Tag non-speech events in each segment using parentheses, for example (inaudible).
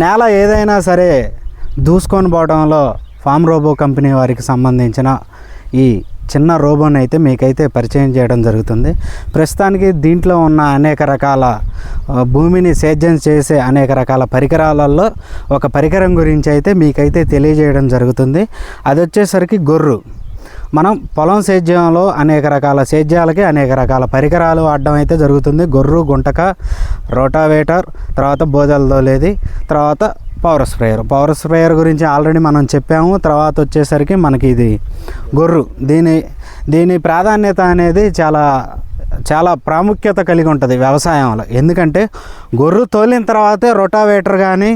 నేల ఏదైనా సరే దూసుకొని పోవడంలో ఫామ్ రోబో కంపెనీ వారికి సంబంధించిన ఈ చిన్న రోబోని అయితే మీకైతే పరిచయం చేయడం జరుగుతుంది. ప్రస్తుతానికి దీంట్లో ఉన్న అనేక రకాల భూమిని సేద్యం చేసే అనేక రకాల పరికరాలలో ఒక పరికరం గురించి అయితే మీకైతే తెలియజేయడం జరుగుతుంది. అది వచ్చేసరికి గొర్రు. మనం పొలం సేద్యంలో అనేక రకాల సేద్యాలకి అనేక రకాల పరికరాలు వాడడం అయితే జరుగుతుంది. గొర్రు గుంటక రోటావేటర్ తర్వాత బోదలు తోలేది తర్వాత పవర్ స్ప్రేయర్. పవర్ స్ప్రేయర్ గురించి ఆల్రెడీ మనం చెప్పాము. తర్వాత వచ్చేసరికి మనకి ఇది గొర్రు. దీని దీని ప్రాధాన్యత అనేది చాలా చాలా ప్రాముఖ్యత కలిగి ఉంటుంది వ్యవసాయంలో. ఎందుకంటే గొర్రు తోలిన తర్వాతే రొటావేటర్ కానీ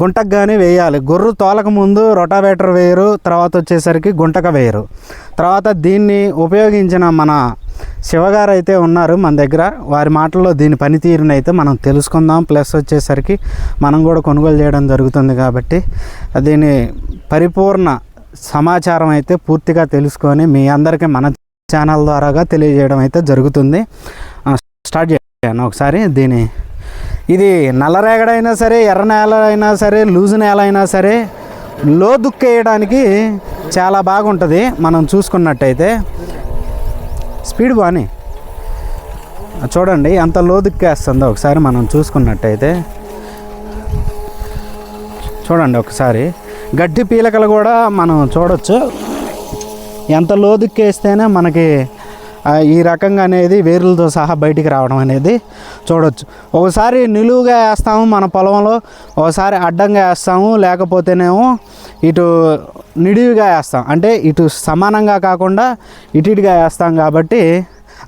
గుంటకు కానీ వేయాలి. గొర్రు తోలక ముందు రొటావేటర్ వేయరు తర్వాత వచ్చేసరికి గుంటక వేయరు. తర్వాత దీన్ని ఉపయోగించిన మన శివగారు అయితే ఉన్నారు మన దగ్గర వారి మాటల్లో దీని పనితీరుని అయితే మనం తెలుసుకుందాం. ప్లస్ వచ్చేసరికి మనం కూడా కొనుగోలు చేయడం జరుగుతుంది కాబట్టి దీని పరిపూర్ణ సమాచారం అయితే పూర్తిగా తెలుసుకొని మీ అందరికీ మన ఛానల్ ద్వారాగా తెలియజేయడం అయితే జరుగుతుంది. స్టార్ట్ చేయాను ఒకసారి దీని. ఇది నల్లరేగడైనా సరే ఎర్ర నేల అయినా సరే లూజ్ నేల అయినా సరే లో దుక్కేయడానికి చాలా బాగుంటుంది మనం చూసుకున్నట్టయితే. స్పీడ్ బాని. చూడండి ఎంత లో దుక్కేస్తుందో ఒకసారి మనం చూసుకున్నట్టయితే. చూడండి ఒకసారి. గడ్డి పీలకలు కూడా మనం చూడొచ్చు. ఎంత లోదుక్కేస్తేనే మనకి ఈ రకంగా అనేది వేర్లతో సహా బయటికి రావడం అనేది చూడవచ్చు ఒకసారి నిలువుగా వేస్తాము మన పొలంలో ఒకసారి అడ్డంగా వేస్తాము లేకపోతేనేమో ఇటు నిడివిగా వేస్తాం. అంటే ఇటు సమానంగా కాకుండా ఇటు ఇటుగా వేస్తాం కాబట్టి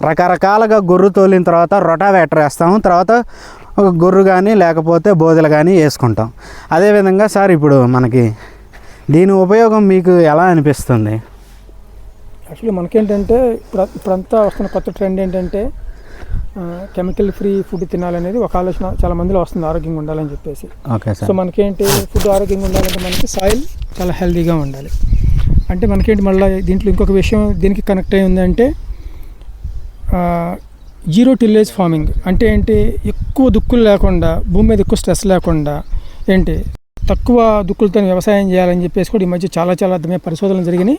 రకరకాలుగా గొర్రు తోలిన తర్వాత రొటావేటర్ వేస్తాము. తర్వాత ఒక గొర్రు కానీ లేకపోతే బోదెలు కానీ వేసుకుంటాం. అదేవిధంగా సార్ ఇప్పుడు మనకి దీని ఉపయోగం మీకు ఎలా అనిపిస్తుంది? యాక్చువల్లీ మనకేంటంటే ఇప్పుడు ఇప్పుడంతా వస్తున్న కొత్త ట్రెండ్ ఏంటంటే కెమికల్ ఫ్రీ ఫుడ్ తినాలనేది ఒక ఆలోచన చాలా మందిలో వస్తుంది ఆరోగ్యంగా ఉండాలని చెప్పేసి. ఓకే సో మనకేంటి ఫుడ్ ఆరోగ్యంగా ఉండాలంటే మనకి సాయిల్ చాలా హెల్తీగా ఉండాలి. అంటే మనకేంటి మళ్ళీ దీంట్లో ఇంకొక విషయం దీనికి కనెక్ట్ అయి ఉందంటే జీరో టిల్లేజ్ ఫార్మింగ్ అంటే ఏంటి ఎక్కువ దుక్కులు లేకుండా భూమి మీద ఎక్కువ స్ట్రెస్ లేకుండా ఏంటి తక్కువ దుక్కులతో వ్యవసాయం చేయాలని చెప్పేసి కూడా ఈ మధ్య చాలా చాలా అర్థమైన పరిశోధనలు జరిగినాయి.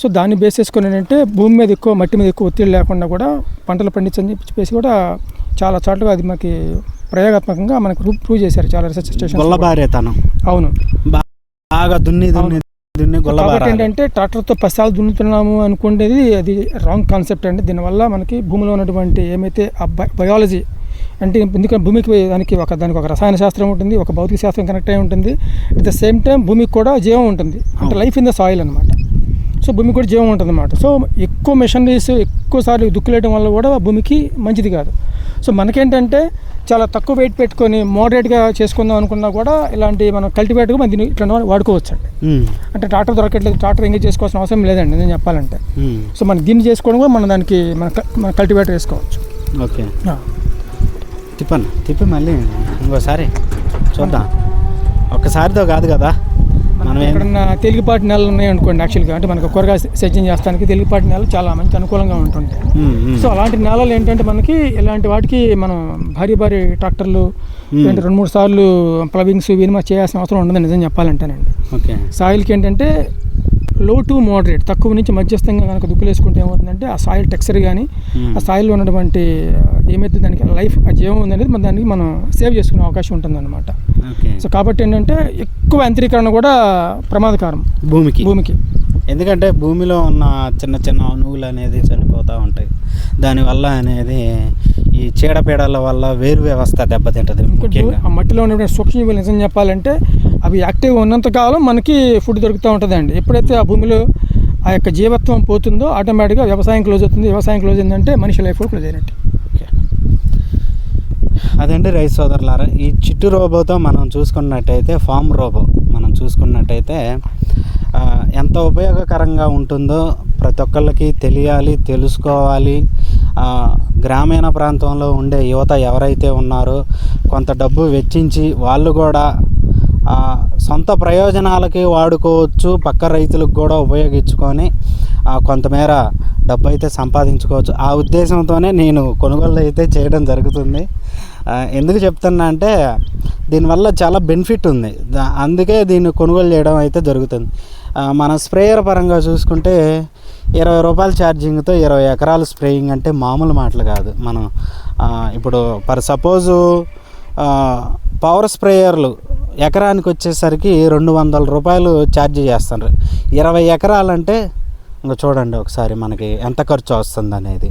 సో దాన్ని బేస్ చేసుకుని ఏంటంటే భూమి మీద ఎక్కువ మట్టి మీద ఎక్కువ ఒత్తిడి లేకుండా కూడా పంటలు పండించని చెప్పేసి కూడా చాలా చోట్ల అది మనకి ప్రయోగాత్మకంగా మనకు ప్రూవ్ ప్రూవ్ చేశారు చాలా రీసెర్చ్ స్టేషన్ అవును. బాగా దున్ని దున్ని దున్ని కాబట్టి గొల్లబార ఏంటంటే ట్రాక్టర్తో పసాలు దున్నుతున్నాము అనుకునేది అది రాంగ్ కాన్సెప్ట్ అండి. దీనివల్ల మనకి భూమిలో ఉన్నటువంటి ఏమైతే ఆ బయాలజీ అంటే ఎందుకంటే భూమికి దానికి ఒక దానికి ఒక రసాయన శాస్త్రం ఉంటుంది ఒక భౌతిక శాస్త్రం కనెక్ట్ అయి ఉంటుంది. అట్ ద సేమ్ టైం భూమికి కూడా జీవం ఉంటుంది. అంటే లైఫ్ ఇన్ ద సాయిల్ అనమాట సో భూమికి కూడా జీవం ఉంటుంది అనమాట సో ఎక్కువ మెషనరీస్ ఎక్కువసార్లు దుక్కులేయడం వల్ల కూడా భూమికి మంచిది కాదు. సో మనకేంటంటే చాలా తక్కువ వెయిట్ పెట్టుకొని మోడరేట్గా చేసుకుందాం అనుకున్నా కూడా ఇలాంటి మనం కల్టివేట్గా మనం దీన్ని ఇట్లా వాడుకోవచ్చు అండి అంటే ట్రాక్టర్ దొరకట్లేదు ట్రాక్టర్ ఎంగేజ్ చేసుకోవాల్సిన అవసరం లేదండి నేను చెప్పాలంటే. సో మనం దీన్ని చేసుకోవడం కూడా మనం దానికి మన మన కల్టివేటర్ వేసుకోవచ్చు. ఓకే. తిప్పను తిప్పి మళ్ళీ ఇంకోసారి చూద్దాం. ఒక్కసారితో కాదు కదా. మనం ఎక్కడన్నా తేలికపాటి నెలలు ఉన్నాయి అనుకోండి యాక్చువల్గా అంటే మనకు కూరగాయ సేద్యం చేస్తానికి తేలికపాటి నెలలు చాలా మంచి అనుకూలంగా ఉమ్, సో అలాంటి నేలలు ఏంటంటే మనకి ఇలాంటి వాటికి మనం భారీ భారీ ట్రాక్టర్లు. ఏంటి రెండు మూడు సార్లు ప్లవింగ్స్ ఇవన్నీ మనం చేయాల్సిన అవసరం ఉండదు నిజం చెప్పాలంటేనండి. ఓకే. సాయిల్కి ఏంటంటే లో టు మోడరేట్ తక్కువ నుంచి మధ్యస్థంగా కనుక దుక్కులు వేసుకుంటే ఏమవుతుందంటే ఆ సాయిల్ టెక్స్చర్ కానీ ఆ సాయిల్లో ఉన్నటువంటి ఏమైతే దానికి లైఫ్ ఆ జీవం ఉందనేది మన దానికి మనం సేవ్ చేసుకునే అవకాశం ఉంటుందన్నమాట. సో కాబట్టి ఏంటంటే ఎక్కువ యంత్రీకరణ కూడా ప్రమాదకరం. భూమికి. భూమికి. ఎందుకంటే భూమిలో ఉన్న చిన్న చిన్న అణువులు అనేది చనిపోతూ ఉంటాయి. దానివల్ల అనేది ఈ చీడపీడల వల్ల వేరు వ్యవస్థ దెబ్బతింటది ముఖ్యంగా. ఆ మట్టిలో ఉన్నటువంటి సూక్ష్మజీవులు నిజం చెప్పాలంటే అవి యాక్టివ్గా ఉన్నంత కాలం మనకి ఫుడ్ దొరుకుతూ ఉంటుందండి. ఎప్పుడైతే ఆ భూమిలో ఆ యొక్క జీవత్వం పోతుందో ఆటోమేటిక్గా వ్యవసాయం క్లోజ్ అవుతుంది. వ్యవసాయం క్లోజ్ అయిందంటే మనిషి లైఫ్ కూడా క్లోజ్ అయినట్టు. ఓకే. అదండి రైతు సోదరులారా ఈ చిట్టు రోబోతో మనం చూసుకున్నట్టయితే ఫామ్ రోబో మనం చూసుకున్నట్టయితే ఎంత ఉపయోగకరంగా ఉంటుందో ప్రతి ఒక్కళ్ళకి తెలియాలి తెలుసుకోవాలి. గ్రామీణ ప్రాంతంలో ఉండే యువత ఎవరైతే ఉన్నారో కొంత డబ్బు వెచ్చించి వాళ్ళు కూడా సొంత ప్రయోజనాలకి వాడుకోవచ్చు పక్క రైతులకు కూడా ఉపయోగించుకొని కొంతమేర డబ్బు అయితే సంపాదించుకోవచ్చు. ఆ ఉద్దేశంతోనే నేను కొనుగోలు అయితే చేయడం జరుగుతుంది. ఎందుకు చెప్తున్నా అంటే దీనివల్ల చాలా బెనిఫిట్ ఉంది. దా- అందుకే దీన్ని కొనుగోలు చేయడం అయితే జరుగుతుంది. మన స్ప్రేయర్ పరంగా చూసుకుంటే ఇరవై రూపాయల ఛార్జింగ్తో ఇరవై ఎకరాలు స్ప్రేయింగ్ అంటే మామూలు మాటలు కాదు. మనం ఇప్పుడు పర్ సపోజు పవర్ స్ప్రేయర్లు ఎకరానికి వచ్చేసరికి రెండు వందల రూపాయలు ఛార్జ్ చేస్తారు. ఇరవై ఎకరాలంటే ఇంకా చూడండి ఒకసారి మనకి ఎంత ఖర్చు వస్తుంది అనేది.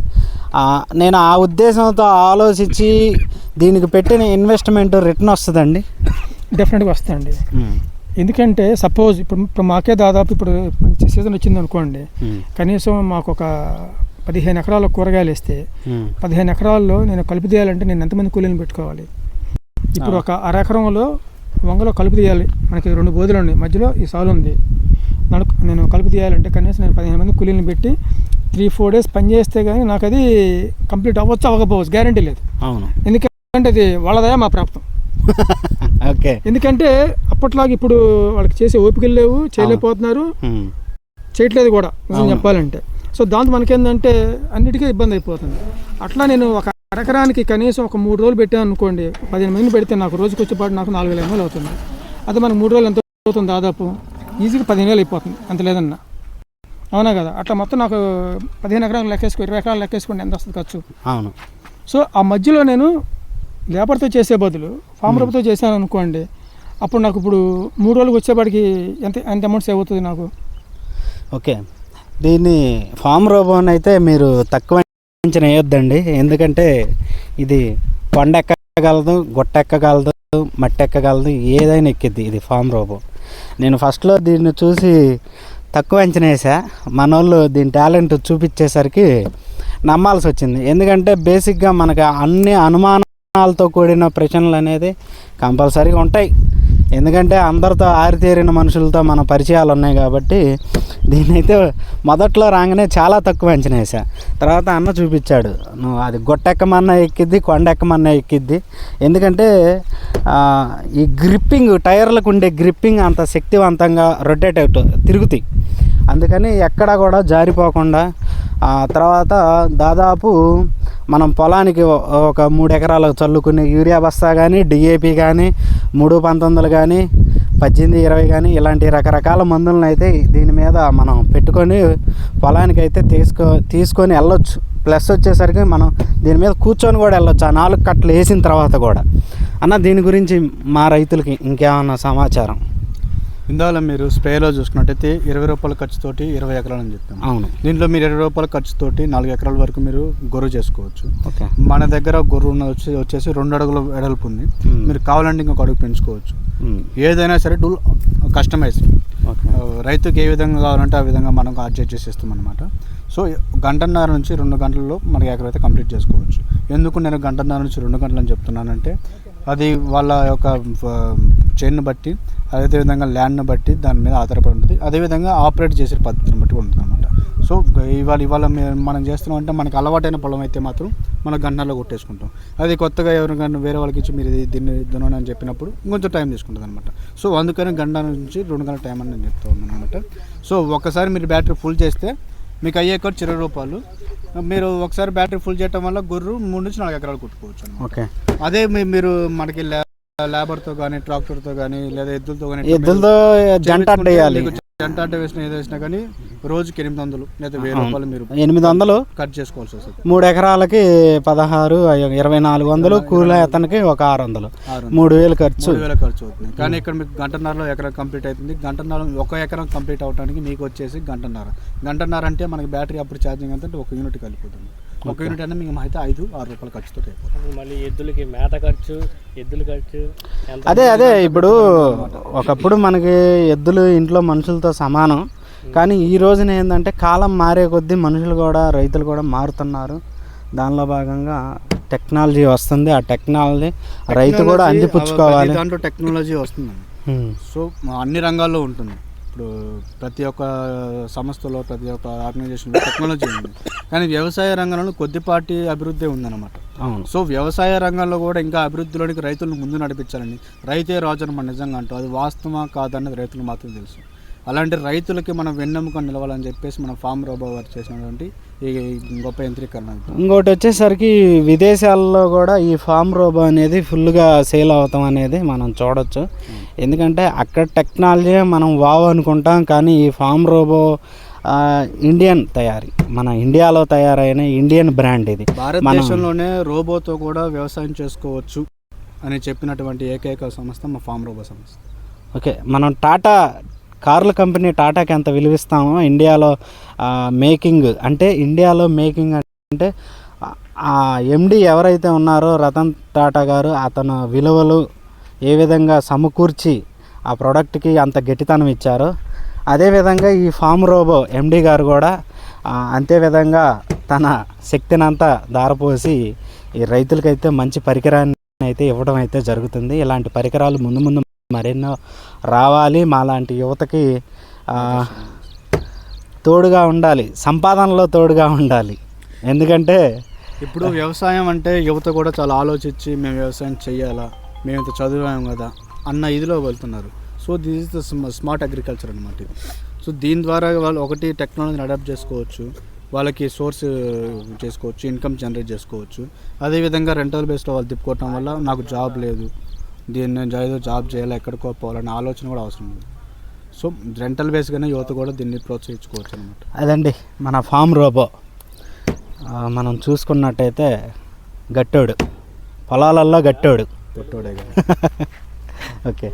నేను ఆ ఉద్దేశంతో ఆలోచించి దీనికి పెట్టిన ఇన్వెస్ట్మెంట్ రిటర్న్ వస్తుందండి? డెఫినెట్గా వస్తాయండి ఎందుకంటే సపోజ్ ఇప్పుడు ఇప్పుడు మాకే దాదాపు ఇప్పుడు మంచి సీజన్ వచ్చింది అనుకోండి. కనీసం మాకు ఒక పదిహేను ఎకరాల కూరగాయలు వేస్తే పదిహేను ఎకరాల్లో నేను కలుపు తీయాలంటే నేను ఎంతమంది కూలీలను పెట్టుకోవాలి? ఇప్పుడు ఒక అర ఎకరంలో వంగలో కలుపు తీయాలి. మనకి రెండు బోధులు ఉన్నాయి. మధ్యలో ఈ సాలు ఉంది. నడుకు నేను కలుపు తీయాలంటే కనీసం నేను పదిహేను మంది కూలీలను పెట్టి త్రీ ఫోర్ డేస్ పని చేస్తే కానీ నాకు అది కంప్లీట్ అవ్వచ్చు అవ్వకపోవచ్చు గ్యారంటీ లేదు. అవును. ఎందుకంటే అది వాళ్ళదయా మా ప్రాప్తం. (laughs) ఓకే. ఎందుకంటే అప్పట్లాగా ఇప్పుడు వాళ్ళకి చేసే ఓపికలు లేవు చేయలేకపోతున్నారు. చేయట్లేదు కూడా నిజం. చెప్పాలంటే. సో దాంతో మనకేందంటే అన్నిటికీ ఇబ్బంది అయిపోతుంది. అట్లా నేను ఒక ఎకరానికి కనీసం ఒక మూడు రోజులు పెట్టాను అనుకోండి పదిహేను మంది పెడితే నాకు రోజుకి వచ్చేపాటు నాకు నాలుగు వేల ఎనిమిది అవుతుంది. అదే మనకు మూడు రోజులు ఎంత అవుతుంది దాదాపు? ఈజీగా పదిహేను వేలు అయిపోతుంది. అంత లేదన్నా. అవునా కదా? అట్లా మొత్తం నాకు పదిహేను ఎకరాలు లెక్కేసుకో ఇరవై ఎకరాలు లెక్కేసుకోండి ఎంత వస్తుంది ఖర్చు? అవును. సో ఆ మధ్యలో నేను లేబర్తో చేసే బదులు ఫామ్ రూపంతో చేశాను అనుకోండి అప్పుడు నాకు ఇప్పుడు మూడు రోజులకు వచ్చేపాటికి ఎంత ఎంత అమౌంట్ సేవ్ అవుతుంది నాకు? ఓకే. దీన్ని ఫామ్ రోబోన్ అయితే మీరు తక్కువ వేయొద్దండి. ఎందుకంటే ఇది కొండ ఎక్కగలదు గుట్ట ఎక్కగలదు మట్టి ఎక్కగలదు ఏదైనా ఎక్కిద్ది. ఇది ఫామ్ రోబో. నేను ఫస్ట్లో దీన్ని చూసి తక్కువ అంచనా వేసా. మన వాళ్ళు దీని టాలెంట్ చూపించేసరికి నమ్మాల్సి వచ్చింది. ఎందుకంటే బేసిక్గా మనకు అన్ని అనుమానాలతో కూడిన ప్రశ్నలు అనేది కంపల్సరీగా ఉంటాయి. ఎందుకంటే అందరితో ఆరితేరిన మనుషులతో మన పరిచయాలు ఉన్నాయి కాబట్టి దీన్నైతే మొదట్లో రాగానే చాలా తక్కువ అంచనా వేసా తర్వాత అన్న చూపించాడు నువ్వు అది గొట్టెక్కమన్నా ఎక్కిద్ది కొండెక్కమన్నా ఎక్కిద్ది. ఎందుకంటే ఈ గ్రిప్పింగ్ టైర్లకు ఉండే గ్రిప్పింగ్ అంత శక్తివంతంగా రొటేట్ అవుతుంది తిరుగుతాయి. అందుకని ఎక్కడా కూడా జారిపోకుండా తర్వాత దాదాపు మనం పొలానికి ఒక మూడు ఎకరాలకు చల్లుకునే యూరియా బస్తా కానీ డిఏపి కానీ మూడు పంతొమ్మిదిలు కానీ పద్దెనిమిది ఇరవై కానీ ఇలాంటి రకరకాల మందులను అయితే దీని మీద మనం పెట్టుకొని పొలానికి అయితే తీసుకో తీసుకొని వెళ్ళొచ్చు. ప్లస్ వచ్చేసరికి మనం దీని మీద కూర్చొని కూడా వెళ్ళొచ్చు. ఆ నాలుగు కట్టలు వేసిన తర్వాత కూడా. అన్న దీని గురించి మా రైతులకి ఇంకేమన్నా సమాచారం? ఇందువల్ల మీరు స్ప్రేలో చూసుకున్నట్టయితే ఇరవై రూపాయల ఖర్చుతోటి ఇరవై ఎకరాలు అని చెప్తాం. అవును. దీంట్లో మీరు ఇరవై రూపాయల ఖర్చుతోటి నాలుగు ఎకరాల వరకు మీరు గొర్రె చేసుకోవచ్చు. ఓకే. మన దగ్గర గొర్రె ఉన్న వచ్చి వచ్చేసి రెండు అడుగుల వెడల్పు ఉంది. మీరు కావాలంటే ఇంకొక అడుగు పెంచుకోవచ్చు. ఏదైనా సరే టూల్ కస్టమైజ్ ఓకే. రైతుకి ఏ విధంగా కావాలంటే ఆ విధంగా మనం అడ్జస్ట్ చేసేస్తాం అనమాట సో గంటన్నర నుంచి రెండు గంటల్లో మనకి ఎకరం అయితే కంప్లీట్ చేసుకోవచ్చు. ఎందుకు నేను గంటన్నర నుంచి రెండు గంటలు అని చెప్తున్నానంటే అది వాళ్ళ యొక్క చైన్ బట్టి అదేవిధంగా ల్యాండ్ని బట్టి దాని మీద ఆధారపడి ఉంటుంది. అదేవిధంగా ఆపరేట్ చేసే పద్ధతిని బట్టి ఉంటుంది అనమాట సో ఇవాళ ఇవాళ మనం చేస్తున్నాం అంటే మనకు అలవాటైన పొలం అయితే మాత్రం మనం గంటల్లో కొట్టేసుకుంటాం. అది కొత్తగా ఎవరికైనా వేరే వాళ్ళకి ఇచ్చి మీరు ఇది దీన్ని దున్నని అని చెప్పినప్పుడు ఇంకొంచెం టైం తీసుకుంటుంది అనమాట సో అందుకని గంట నుంచి రెండు గంటల టైం అని నేను చెప్తా ఉన్నాను అనమాట సో ఒకసారి మీరు బ్యాటరీ ఫుల్ చేస్తే మీకు అయ్యే ఖర్చు ఇరవై రూపాయలు మీరు ఒకసారి బ్యాటరీ ఫుల్ చేయడం వల్ల గొర్రు మూడు నుంచి నాలుగు ఎకరాలు కొట్టుకోవచ్చు ఓకే. అదే మీరు మనకి లేబర్తో కానీ ట్రాక్టర్తో కానీ లేదా ఎద్దులతో కానీ ఎద్దులతో జంట జంట అడ్డ వేసినా ఏదో వేసినా కానీ రోజుకి ఎనిమిది వందలు లేదా వెయ్యి. రూపాయలు మీరు ఎనిమిది వందలు కట్ చేసుకోవాల్సి వస్తుంది. మూడు ఎకరాలకి పదహారు ఇరవై నాలుగు వందలు కూలి అతనికి ఒక ఆరు వందలు. మూడు వేలు ఖర్చు. మూడు వేల ఖర్చు అవుతుంది. కానీ ఇక్కడ మీకు గంటన్నరలో ఎకరం కంప్లీట్ అవుతుంది. గంటన్నర ఒక ఎకరం కంప్లీట్ అవడానికి మీకు వచ్చేసి గంటన్నర. గంటన్నర అంటే మనకి బ్యాటరీ అప్పుడు ఛార్జింగ్ అంటే ఒక యూనిట్ కలిపోతుంది ఒక యూనిట్ అంటే మీకు అయితే ఐదు ఆరు రూపాయల ఖర్చుతో అయిపోతుంది. మళ్ళీ ఎద్దులకి మేత ఖర్చు ఎద్దుల ఖర్చు అదే అదే ఇప్పుడు ఒకప్పుడు మనకి ఎద్దులు ఇంట్లో మనుషులతో సమానం. కానీ ఈ రోజున ఏంటంటే కాలం మారే కొద్దీ మనుషులు కూడా రైతులు కూడా మారుతున్నారు. దానిలో భాగంగా టెక్నాలజీ వస్తుంది. ఆ టెక్నాలజీ రైతు కూడా అందిపుచ్చుకోవాలి. దాంట్లో టెక్నాలజీ వస్తుంది సో అన్ని రంగాల్లో ఉంటుంది. ఇప్పుడు ప్రతి ఒక్క సంస్థలో ప్రతి ఒక్క ఆర్గనైజేషన్లో టెక్నాలజీ ఉంది. కానీ వ్యవసాయ రంగంలో కొద్దిపాటి అభివృద్ధి ఉందన్నమాట. అవును. సో వ్యవసాయ రంగంలో కూడా ఇంకా అభివృద్ధిలోనికి రైతులను ముందు నడిపించాలని రైతే రాజు అని మనం నిజంగా అంటాం. అది వాస్తవమా కాదన్నది రైతులకు మాత్రం తెలుసు. అలాంటి రైతులకి మనం వెన్నెముక నిలవాలని చెప్పేసి మన ఫామ్ రోబో వారు చేసినటువంటి ఈ గొప్ప యంత్రీకరణ. ఇంకోటి వచ్చేసరికి విదేశాల్లో కూడా ఈ ఫామ్ రోబో అనేది ఫుల్గా సేల్ అవుతాం అనేది మనం చూడొచ్చు. ఎందుకంటే అక్కడ టెక్నాలజీ మనం వావ్ అనుకుంటాం కానీ ఈ ఫామ్ రోబో ఇండియన్ తయారీ మన ఇండియాలో తయారైన ఇండియన్ బ్రాండ్ ఇది. భారతదేశంలోనే రోబోతో కూడా వ్యవసాయం చేసుకోవచ్చు అని చెప్పినటువంటి ఏకైక సంస్థ మా ఫామ్ రోబో సంస్థ. ఓకే మనం టాటా కార్ల కంపెనీ టాటాకి ఎంత విలువిస్తామో ఇండియాలో మేకింగ్ అంటే ఇండియాలో మేకింగ్ అంటే ఆ- ఎండి ఎవరైతే ఉన్నారో రతన్ టాటా గారు అతను విలువలు ఏ విధంగా సమకూర్చి ఆ ప్రోడక్ట్కి అంత గట్టితనం ఇచ్చారో అదేవిధంగా ఈ ఫామ్ రోబో ఎండి గారు కూడా అంతే విధంగా తన శక్తినంతా దారపోసి ఈ రైతులకైతే మంచి పరికరాన్ని అయితే ఇవ్వడం అయితే జరుగుతుంది. ఇలాంటి పరికరాలు ముందు ముందు మరెన్నో రావాలి మాలాంటి యువతకి తోడుగా ఉండాలి సంపాదనలో తోడుగా ఉండాలి. ఎందుకంటే ఇప్పుడు వ్యవసాయం అంటే యువత కూడా చాలా ఆలోచించి మేము వ్యవసాయం చేయాలా మేము ఇంత చదివాం కదా అన్న ఇదిలో వెళ్తున్నారు. So this is the smart agriculture అనమాట సో దీని ద్వారా వాళ్ళు ఒకటి టెక్నాలజీని అడాప్ట్ చేసుకోవచ్చు వాళ్ళకి సోర్స్ చేసుకోవచ్చు ఇన్కమ్ జనరేట్ చేసుకోవచ్చు. అదేవిధంగా రెంటల్ బేస్లో వాళ్ళు తిప్పుకోవటం వల్ల నాకు జాబ్ లేదు దీన్ని నేను ఏదో జాబ్ చేయాలి ఎక్కడికో పోవాలనే ఆలోచన కూడా అవసరం లేదు. సో రెంటల్ బేస్గానే యువత కూడా దీన్ని ప్రోత్సహించుకోవచ్చు అనమాట అదండి మన ఫామ్ రోబో. మనం చూసుకున్నట్టయితే గట్టోడు. పొలాలల్లో గట్టోడు. పెట్టోడే కదా. (laughs) ఓకే.